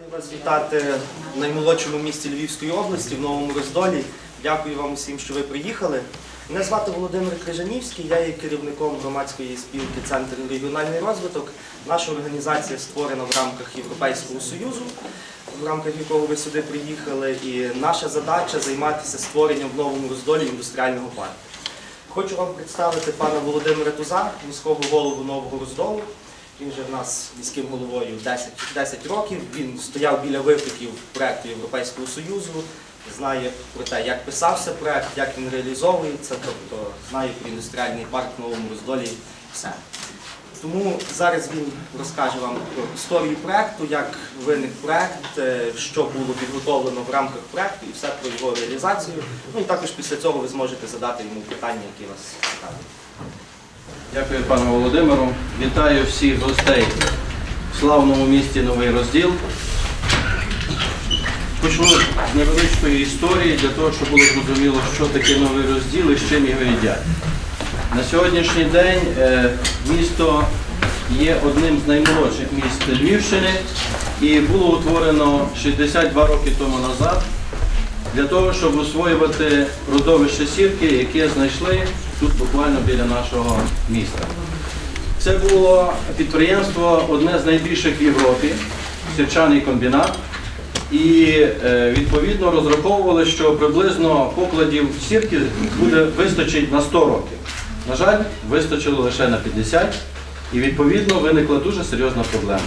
Радий вас вітати в наймолодшому місті Львівської області, в Новому Роздолі. Дякую вам усім, що ви приїхали. Мене звати Володимир Крижанівський, я є керівником громадської спілки Центр регіональний розвиток. Наша організація створена в рамках Європейського Союзу, в рамках якого ви сюди приїхали. І наша задача займатися створенням в Новому Роздолі індустріального парку. Хочу вам представити пана Володимира Туза, міського голову Нового Роздолу. Він вже в нас міським головою 10, 10 років. Він стояв біля випадків проекту Європейського Союзу, знає про те, як писався проект, як він реалізовується, тобто знає про індустріальний парк в Новому Роздолі все. Тому зараз він розкаже вам про історію проекту, як виник проект, е, що було підготовлено в рамках проекту і все про його реалізацію. Ну і також після цього ви зможете задати йому питання, які вас цікавлять. Дякую пану Володимиру. Вітаю всіх гостей в славному місті Новий Розділ. Почну з невеличкої історії для того, щоб було зрозуміло, що таке новий розділ і з чим його їдять. На сьогоднішній день е, місто є одним з наймолодших міст Львівщини і було утворено 62 роки тому назад для того, щоб освоювати родовище сірки, яке знайшли тут буквально біля нашого міста. Це було підприємство одне з найбільших в Європі, сірчаний комбінат. І е, відповідно розраховували, що приблизно покладів сірки буде вистачить на 100 років. На жаль, вистачило лише на 50, і відповідно виникла дуже серйозна проблема.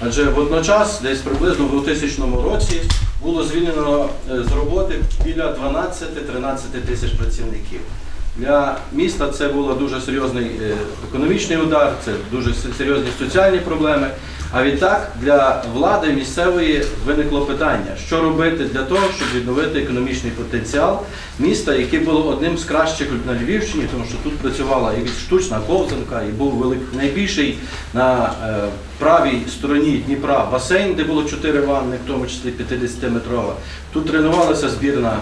Адже водночас, десь приблизно в 2000 році, було звільнено е, з роботи біля 12-13 тисяч працівників. Для міста це був дуже серйозний е, економічний удар, це дуже серйозні соціальні проблеми. А відтак для влади місцевої виникло питання, що робити для того, щоб відновити економічний потенціал міста, яке було одним з кращих на Львівщині, тому що тут працювала і штучна ковзанка, і був велик, найбільший на е, правій стороні Дніпра басейн, де було чотири ванни, в тому числі 50-метрова. Тут тренувалася збірна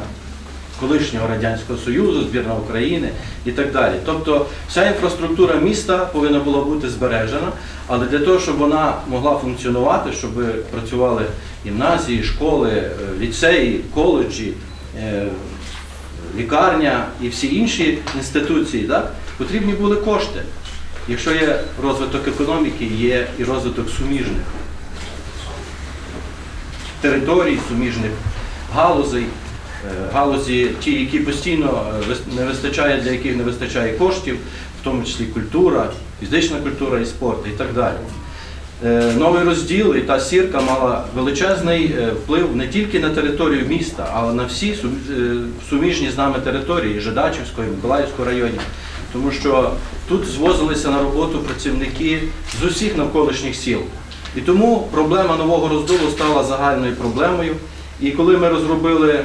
колишнього Радянського Союзу, збірна України і так далі. Тобто вся інфраструктура міста повинна була бути збережена, але для того, щоб вона могла функціонувати, щоб працювали гімназії, школи, е, ліцеї, коледжі, е, лікарня і всі інші інституції, так, потрібні були кошти. Якщо є розвиток економіки, є і розвиток суміжних територій, суміжних галузей, галузі, ті, які постійно е, не вистачає, для яких не вистачає коштів, в тому числі культура, фізична культура і спорт і так далі. Е, Новий розділ і та сірка мала величезний е, вплив не тільки на територію міста, але на всі е, суміжні з нами території Жидачівського і Миколаївського районів. Тому що тут звозилися на роботу працівники з усіх навколишніх сіл. І тому проблема нового розділу стала загальною проблемою. І коли ми розробили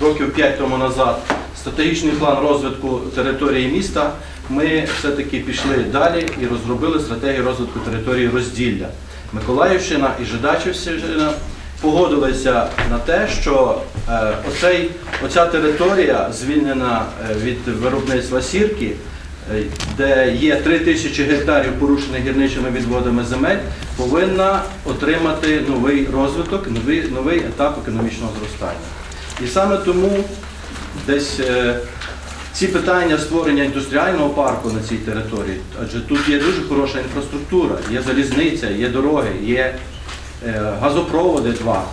років 5 тому назад стратегічний план розвитку території міста, ми все-таки пішли далі і розробили стратегію розвитку території розділля. Миколаївщина і Жидачівщина погодилися на те, що е, оцей, оця територія, звільнена е, від виробництва сірки, е, де є 3 тисячі гектарів порушених гірничими відводами земель, повинна отримати новий розвиток, новий, новий етап економічного зростання. І саме тому десь е, ці питання створення індустріального парку на цій території, адже тут є дуже хороша інфраструктура, є залізниця, є дороги, є е, газопроводи два,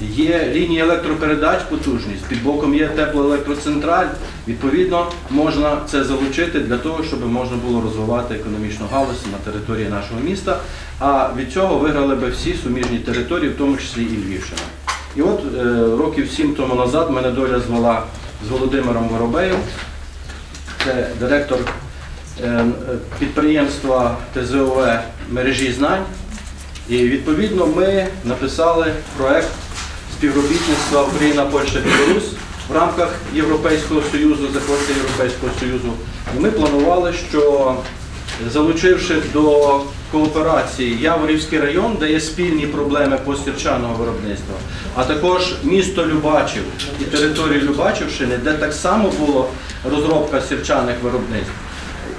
є лінії електропередач потужність, під боком є теплоелектроцентраль. Відповідно, можна це залучити для того, щоб можна було розвивати економічну галузь на території нашого міста. А від цього виграли би всі суміжні території, в тому числі і Львівщина. І от е, років сім тому назад мене доля звела з Володимиром Воробеєм, це директор е, е, підприємства ТЗОВ мережі знань. І відповідно ми написали проект співробітництва Україна, Польща, Білорусь в рамках Європейського Союзу, за Європейського Союзу. І ми планували, що залучивши до кооперації Яворівський район, де є спільні проблеми постірчаного виробництва, а також місто Любачів і територію Любачівщини, де так само була розробка сірчаних виробництв.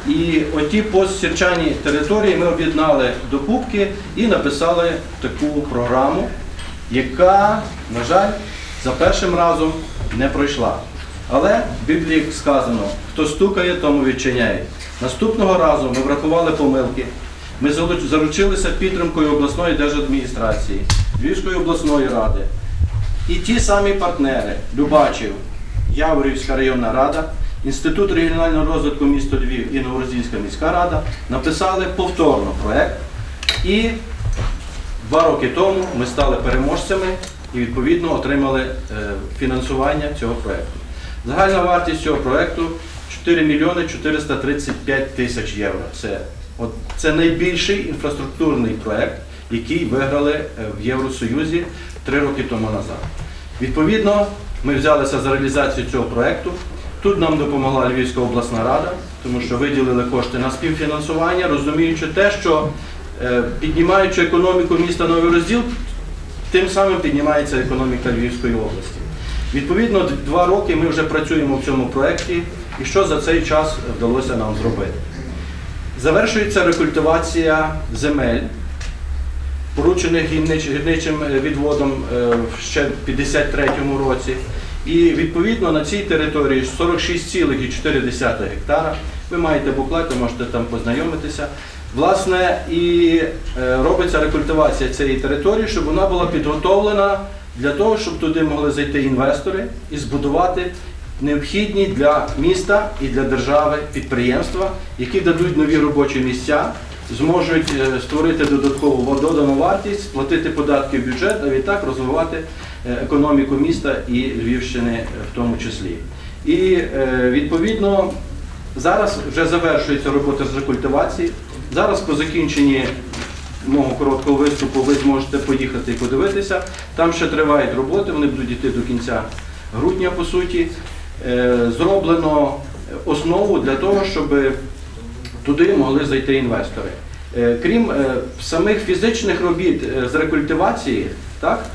І оті постсірчані території ми об'єднали до кубки і написали таку програму яка, на жаль, за першим разом не пройшла. Але в Біблії сказано, хто стукає, тому відчиняє. Наступного разу ми врахували помилки. Ми заручилися підтримкою обласної держадміністрації, Львівської обласної ради. І ті самі партнери Любачів, Яворівська районна рада, Інститут регіонального розвитку міста Львів і Новороздільська міська рада написали повторно проект. І два роки тому ми стали переможцями і відповідно отримали е, фінансування цього проекту. Загальна вартість цього проекту 4 мільйони 435 тисяч євро. Це, от, це найбільший інфраструктурний проект, який виграли е, в Євросоюзі три роки тому назад. Відповідно, ми взялися за реалізацію цього проекту. Тут нам допомогла Львівська обласна рада, тому що виділили кошти на співфінансування, розуміючи те, що е, піднімаючи економіку міста Новий Розділ, тим самим піднімається економіка Львівської області. Відповідно, два роки ми вже працюємо в цьому проєкті, і що за цей час вдалося нам зробити? Завершується рекультивація земель, поручених гірнич- гірничим е, відводом е, ще в 53-му році. І відповідно на цій території 46,4 гектара. Ви маєте буклет, ви можете там познайомитися. Власне, і е, робиться рекультивація цієї території, щоб вона була підготовлена для того, щоб туди могли зайти інвестори і збудувати необхідні для міста і для держави підприємства, які дадуть нові робочі місця, зможуть е, створити додаткову додану вартість, сплатити податки в бюджет, а відтак розвивати е, економіку міста і Львівщини в тому числі. І е, відповідно зараз вже завершується робота з рекультивації. Зараз по закінченні мого короткого виступу ви зможете поїхати і подивитися. Там ще тривають роботи, вони будуть йти до кінця грудня, по суті. Е, Зроблено основу для того, щоб туди могли зайти інвестори. Е, Крім е, самих фізичних робіт з рекультивації, так,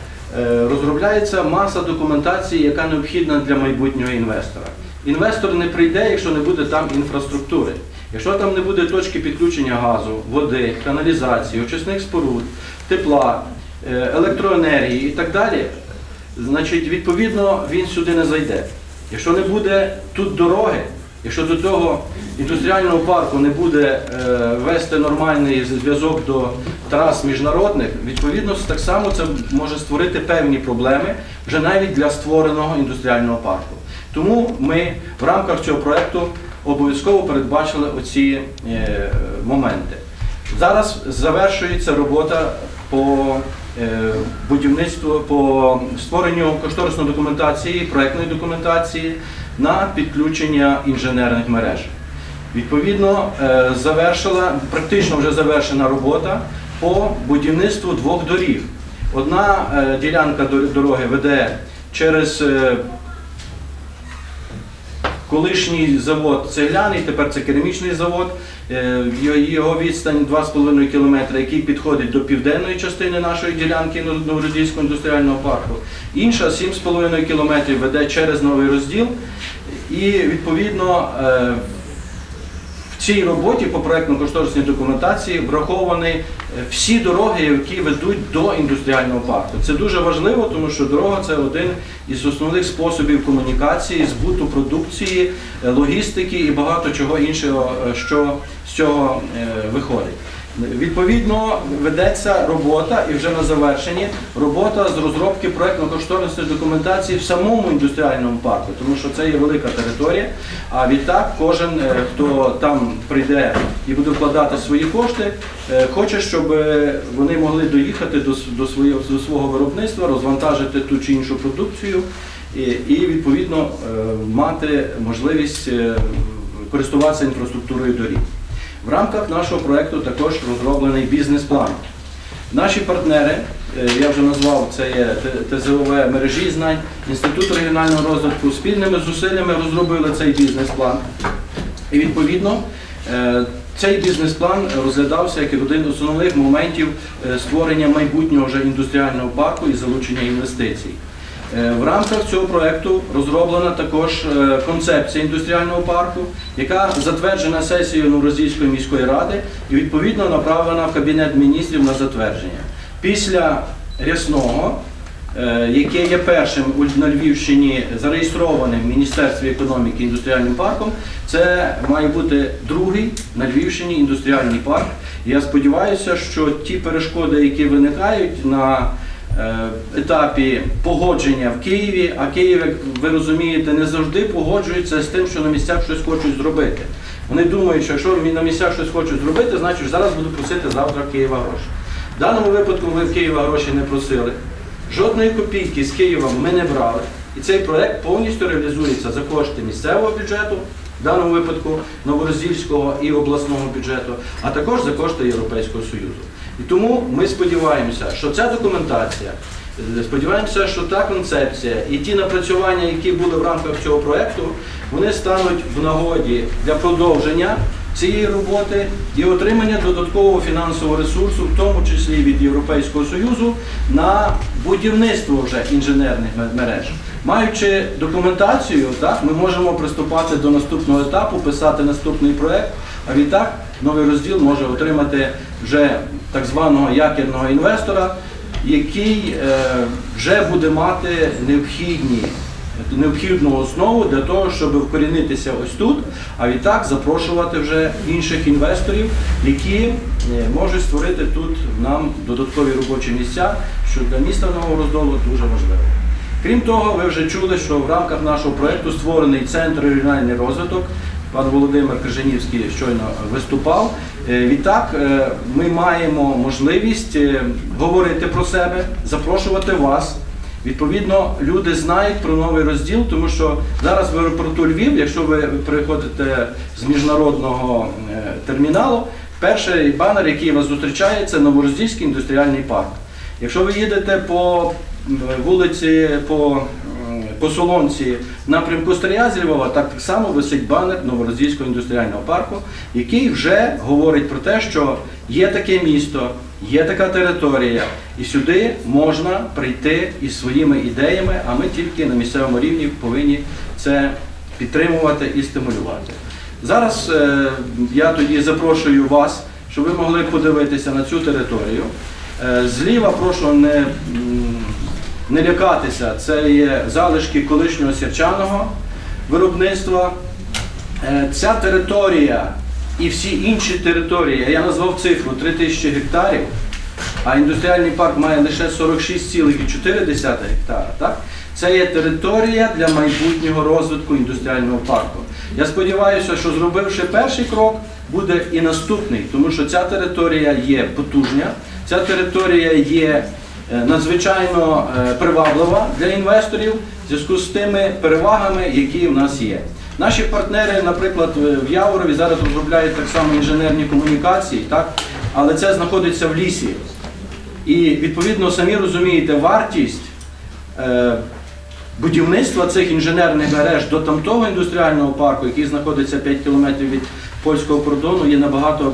розробляється маса документації, яка необхідна для майбутнього інвестора. Інвестор не прийде, якщо не буде там інфраструктури. Якщо там не буде точки підключення газу, води, каналізації, очисних споруд, тепла, електроенергії і так далі, значить, відповідно, він сюди не зайде. Якщо не буде тут дороги, якщо до того індустріального парку не буде е, вести нормальний зв'язок до трас міжнародних, відповідно, так само це може створити певні проблеми вже навіть для створеного індустріального парку. Тому ми в рамках цього проекту обов'язково передбачили оці е, моменти. Зараз завершується робота по е, будівництву, по створенню кошторисної документації, проектної документації на підключення інженерних мереж. Відповідно, е, завершила, практично вже завершена робота по будівництву двох доріг. Одна е, ділянка дороги веде через колишній завод цегляний, тепер це керамічний завод. Е, його- відстань 2,5 км, який підходить до південної частини нашої ділянки Новородівського індустріального парку. Інша 7,5 км веде через новий розділ. І відповідно е, цій роботі по проектно-кошторисній документації враховані е, всі дороги, які ведуть до індустріального парку. Це дуже важливо, тому що дорога це один із основних способів комунікації, збуту продукції, е, логістики і багато чого іншого, е, що з цього виходить. Відповідно, ведеться робота і вже на завершенні робота з розробки проектно-кошторисної документації в самому індустріальному парку, тому що це є велика територія. А відтак кожен, е, хто там прийде і буде вкладати свої кошти, е, хоче, щоб е, вони могли доїхати до, с- до, свого виробництва, розвантажити ту чи іншу продукцію і, і відповідно мати можливість користуватися інфраструктурою доріг. В рамках нашого проєкту також розроблений бізнес-план. Наші партнери, е, я вже назвав, це є ТЗОВ мережі знань, Інститут регіонального розвитку спільними зусиллями розробили цей бізнес-план. І відповідно е, цей бізнес-план розглядався як один з основних моментів е, створення майбутнього вже індустріального парку і залучення інвестицій. Е, В рамках цього проекту розроблена також е, концепція індустріального парку, яка затверджена сесією Новорозійської міської ради і відповідно направлена в Кабінет міністрів на затвердження. Після рясного е, яке є першим на Львівщині зареєстрованим в Міністерстві економіки індустріальним парком, це має бути другий на Львівщині індустріальний парк. Я сподіваюся, що ті перешкоди, які виникають на етапі погодження в Києві, а Київ, як ви розумієте, не завжди погоджується з тим, що на місцях щось хочуть зробити. Вони думають, що якщо на місцях щось хочуть зробити, значить зараз буду просити завтра Києва гроші. В даному випадку ми в Києва гроші не просили. Жодної копійки з Києва ми не брали. І цей проект повністю реалізується за кошти місцевого бюджету, в даному випадку Новороздільського і обласного бюджету, а також за кошти Європейського Союзу. І тому ми сподіваємося, що ця документація, е, сподіваємося, що та концепція і ті напрацювання, які були в рамках цього проекту, вони стануть в нагоді для продовження цієї роботи і отримання додаткового фінансового ресурсу, в тому числі від Європейського Союзу, на будівництво вже інженерних мереж. Маючи документацію, так, ми можемо приступати до наступного етапу, писати наступний проект, а відтак новий розділ може отримати вже так званого якірного інвестора, який е, вже буде мати необхідні необхідну основу для того, щоб вкорінитися ось тут, а відтак запрошувати вже інших інвесторів, які е, можуть створити тут нам додаткові робочі місця, що для міста Нового Роздолу дуже важливо. Крім того, ви вже чули, що в рамках нашого проєкту створений центр регіональний розвиток. Пан Володимир Крижанівський щойно виступав. Е, Відтак е, ми маємо можливість е, говорити про себе, запрошувати вас. Відповідно, люди знають про новий розділ, тому що зараз в аеропорту Львів, якщо ви приходите з міжнародного терміналу, перший банер, який вас зустрічає, це Новороздільський індустріальний парк. Якщо ви їдете по вулиці, по, по Солонці напрямку з Львова, так само висить банер Новороздільського індустріального парку, який вже говорить про те, що є таке місто, є така територія, і сюди можна прийти із своїми ідеями, а ми тільки на місцевому рівні повинні це підтримувати і стимулювати. Зараз е, я тоді запрошую вас, щоб ви могли подивитися на цю територію. Е, Зліва прошу не, не лякатися, це є залишки колишнього сірчаного виробництва. Е, Ця територія і всі інші території, я назвав цифру 3000 гектарів, а індустріальний парк має лише 46,4 гектара. Так? Це є територія для майбутнього розвитку індустріального парку. Я сподіваюся, що зробивши перший крок, буде і наступний, тому що ця територія є потужня, ця територія є надзвичайно е, приваблива для інвесторів в зв'язку з тими перевагами, які в нас є. Наші партнери, наприклад, в Яворові зараз розробляють так само інженерні комунікації, так? але це знаходиться в лісі. І відповідно самі розумієте, вартість е, будівництва цих інженерних мереж до тамтого індустріального парку, який знаходиться 5 кілометрів від польського кордону, є набагато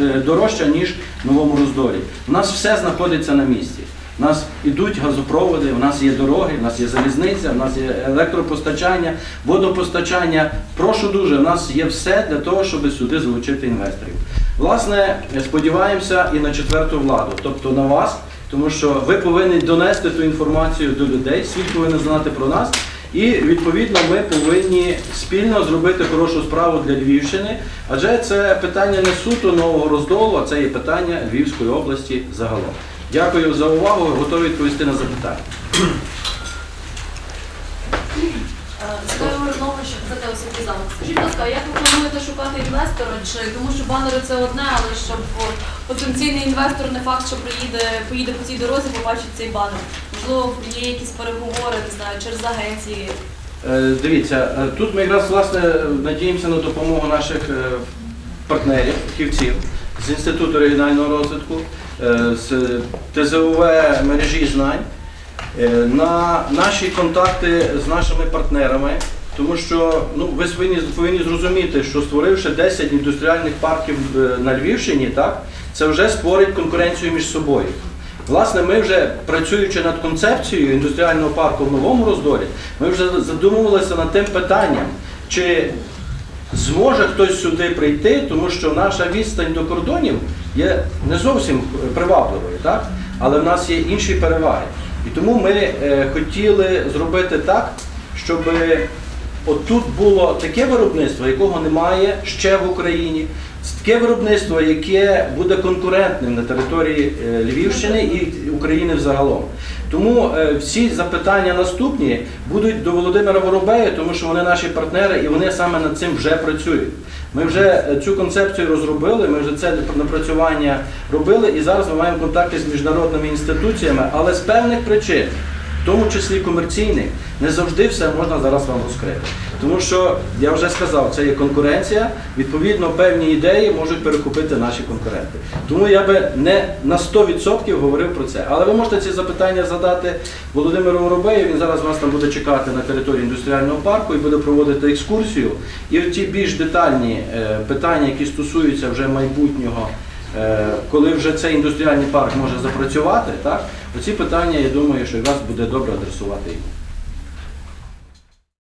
е, дорожча, ніж в новому роздолі. У нас все знаходиться на місці. У нас ідуть газопроводи, у нас є дороги, у нас є залізниця, у нас є електропостачання, водопостачання. Прошу дуже, у нас є все для того, щоб сюди залучити інвесторів. Власне, сподіваємося і на четверту владу, тобто на вас, тому що ви повинні донести ту інформацію до людей, світ повинен знати про нас. І відповідно ми повинні спільно зробити хорошу справу для Львівщини, адже це питання не суто нового роздолу, а це є питання Львівської області загалом. Дякую за увагу, готові відповісти на запитання. Освіти замок. Скажіть, будь ласка, як ви плануєте шукати інвестора? Чи тому що банери це одне, але щоб потенційний інвестор не факт, що приїде, поїде по цій дорозі, побачить цей банер. Можливо, є якісь переговори, не знаю, через агенції. Е, Дивіться, е, тут ми якраз власне надіємося на допомогу наших е, партнерів, фахівців з Інституту регіонального розвитку, з ТЗУВ мережі знань, е, на наші контакти з нашими партнерами. Тому що ну, ви повинні, зрозуміти, що створивши 10 індустріальних парків е, на Львівщині, так, це вже створить конкуренцію між собою. Власне, ми вже працюючи над концепцією індустріального парку в новому роздолі, ми вже задумувалися над тим питанням, чи зможе хтось сюди прийти, тому що наша відстань до кордонів є не зовсім привабливою, так? але в нас є інші переваги. І тому ми е, хотіли зробити так, щоб отут було таке виробництво, якого немає ще в Україні. Таке виробництво, яке буде конкурентним на території е, Львівщини і України взагалом. Тому е, всі запитання наступні будуть до Володимира Воробея, тому що вони наші партнери і вони саме над цим вже працюють. Ми вже е, цю концепцію розробили, ми вже це напрацювання робили, і зараз ми маємо контакти з міжнародними інституціями, але з певних причин, тому числі комерційних, не завжди все можна зараз вам розкрити. Тому що я вже сказав, це є конкуренція. Відповідно, певні ідеї можуть перехопити наші конкуренти. Тому я би не на 100% говорив про це. Але ви можете ці запитання задати Володимиру Воробею. Він зараз вас там буде чекати на території індустріального парку і буде проводити екскурсію. І ті більш детальні е, питання, які стосуються вже майбутнього. е, Коли вже цей індустріальний парк може запрацювати, так оці питання, я думаю, що вас буде добре адресувати йому.